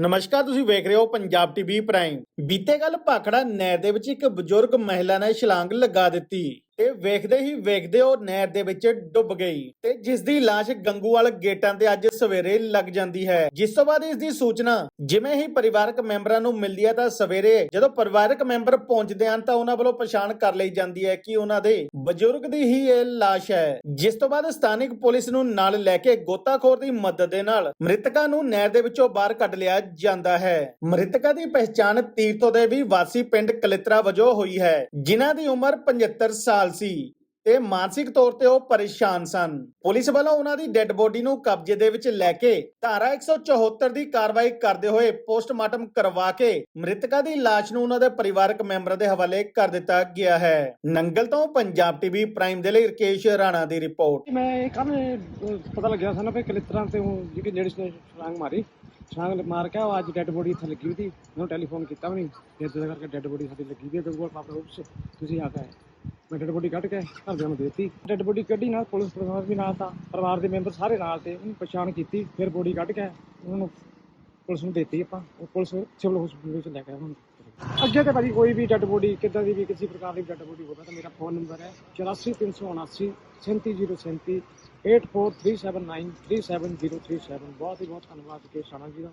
ਨਮਸਕਾਰ, ਤੁਸੀਂ ਵੇਖ ਰਹੇ ਹੋ ਪੰਜਾਬ ਟੀਵੀ ਪ੍ਰਾਈਮ। ਬੀਤੇ ਕੱਲ ਭਾਖੜਾ ਨਹਿਰ ਦੇ ਵਿੱਚ ਇੱਕ ਬਜ਼ੁਰਗ ਮਹਿਲਾ ਨੇ ਛਲਾਂਗ ਲਗਾ ਦਿੱਤੀ। ਤੇ ਵੇਖਦੇ ਹੀ ਵੇਖਦੇ ਉਹ ਨਹਿਰ ਦੇ ਵਿੱਚ ਡੁੱਬ ਗਈ ਤੇ ਜਿਸ ਦੀ ਲਾਸ਼ ਗੰਗੂਵਾਲ ਗੇਟਾਂ ਤੇ ਅੱਜ ਸਵੇਰੇ ਲੱਗ ਜਾਂਦੀ ਹੈ। ਜਿਸ ਤੋਂ ਬਾਅਦ ਇਸ ਦੀ ਸੂਚਨਾ, ਜਿਵੇਂ ਹੀ ਪਰਿਵਾਰਕ ਮੈਂਬਰਾਂ ਨੂੰ ਮਿਲਦੀ ਹੈ ਤਾਂ ਸਵੇਰੇ ਜਦੋਂ ਪਰਿਵਾਰਕ ਮੈਂਬਰ ਪਹੁੰਚਦੇ ਹਨ ਤਾਂ ਉਹਨਾਂ ਵੱਲੋਂ ਪਛਾਣ ਕਰ ਲਈ ਜਾਂਦੀ ਹੈ ਕਿ ਉਹਨਾਂ ਦੇ ਬਜ਼ੁਰਗ ਦੀ ਹੀ ਇਹ ਲਾਸ਼ ਹੈ। ਜਿਸ ਤੋਂ ਬਾਅਦ ਸਥਾਨਿਕ ਪੁਲਿਸ ਨੂੰ ਨਾਲ ਲੈ ਕੇ ਗੋਤਾਖੋਰ ਦੀ ਮਦਦ ਦੇ ਨਾਲ ਮ੍ਰਿਤਕਾਂ ਨੂੰ ਨਹਿਰ ਦੇ ਵਿੱਚੋਂ ਬਾਹਰ ਕੱਢ ਲਿਆ ਜਾਂਦਾ ਹੈ। ਮ੍ਰਿਤਕਾਂ ਦੀ ਪਹਿਚਾਣ ਤੀਰਥੋ ਦੇ ਵੀ ਵਾਸੀ ਪਿੰਡ ਕਲਿਤਰਾ ਵਜੋਂ ਹੋਈ ਹੈ, ਜਿਨ੍ਹਾਂ ਦੀ ਉਮਰ 75 ਸਾਲ ਸੀ ਤੇ ਮਾਨਸਿਕ ਤੌਰ ਤੇ ਉਹ ਪਰੇਸ਼ਾਨ ਸਨ। ਪੁਲਿਸ ਵੱਲੋਂ ਉਹਨਾਂ ਦੀ ਡੈੱਡ ਬੋਡੀ ਨੂੰ ਕਬਜ਼ੇ ਦੇ ਵਿੱਚ ਲੈ ਕੇ ਧਾਰਾ 174 ਦੀ ਕਾਰਵਾਈ ਕਰਦੇ ਹੋਏ ਪੋਸਟਮਾਰਟਮ ਕਰਵਾ ਕੇ ਮ੍ਰਿਤਕਾਂ ਦੀ ਲਾਸ਼ ਨੂੰ ਉਹਨਾਂ ਦੇ ਪਰਿਵਾਰਕ ਮੈਂਬਰਾਂ ਦੇ ਹਵਾਲੇ ਕਰ ਦਿੱਤਾ ਗਿਆ ਹੈ। ਨੰਗਲ ਤੋਂ ਪੰਜਾਬ ਟੀਵੀ ਪ੍ਰਾਈਮ ਦੇ ਲਈ ਰਕੇਸ਼ ਰਾਣਾ ਦੀ ਰਿਪੋਰਟ। ਮੈਂ ਇਹ ਕੱਲ ਪਤਾ ਲੱਗਿਆ ਸਾਨੂੰ ਵੀ ਕਲਿੱਤਰਾਂ ਤੇ ਉਹ ਜਿਹੜੀ ਲੇਡੀਜ਼ ਨੇ ਛਲਾਂਗ ਮਾਰੀ। ਛਲਾਂਗ ਮਾਰ ਕੇ ਉਹ ਅੱਜ ਡੈੱਡ ਬੋਡੀ ਇੱਥੇ ਲੱਗੀ ਹੋਈ ਸੀ। ਮੈਨੂੰ ਟੈਲੀਫੋਨ ਕੀਤਾ ਵੀ ਨਹੀਂ। ਇਦਾਂ ਕਰਕੇ ਡੈੱਡ ਬੋਡੀ ਸਾਡੀ ਲੱਗੀ ਹੋਈ ਹੈ ਗੰਗੂਵਾਲ ਪਾਪਾ ਰੂਪ ਤੁਸੀਂ ਆ ਗਏ ਮੈਂ ਡੈੱਡ ਬੋਡੀ ਕੱਢ ਕੇ ਘਰਦਿਆਂ ਨੂੰ ਦੇਤੀ ਦਿੱਤੀ। ਡੈੱਡ ਬੋਡੀ ਕੱਢੀ ਨਾਲ ਪੁਲਿਸ ਪ੍ਰਸ਼ਾਸਨ ਵੀ ਨਾਲ ਤਾਂ ਪਰਿਵਾਰ ਦੇ ਮੈਂਬਰ ਸਾਰੇ ਨਾਲ ਤੇ ਉਹਨੂੰ ਪਛਾਣ ਕੀਤੀ, ਫਿਰ ਬੋਡੀ ਕੱਢ ਕੇ ਉਹਨਾਂ ਨੂੰ ਪੁਲਿਸ ਨੂੰ ਦੇਤੀ ਆਪਾਂ। ਉਹ ਪੁਲਿਸ ਸਿਵਲ ਹਸਪੀਟਲ ਵਿੱਚ ਲੈ ਕੇ ਉਹਨਾਂ। ਹੁਣ ਅੱਗੇ ਤੇ ਭਾਜੀ ਕੋਈ ਵੀ ਡੈੱਡ ਬੋਡੀ, ਕਿੱਦਾਂ ਦੀ ਵੀ ਕਿਸੇ ਪ੍ਰਕਾਰ ਦੀ ਡੈੱਡ ਬੋਡੀ ਹੋਵੇ ਤਾਂ ਮੇਰਾ ਫੋਨ ਨੰਬਰ ਹੈ 84379 37037 8437937037 ਬਹੁਤ ਹੀ ਬਹੁਤ ਧੰਨਵਾਦ ਕੇ ਸਾਨਾ ਜੀ ਦਾ।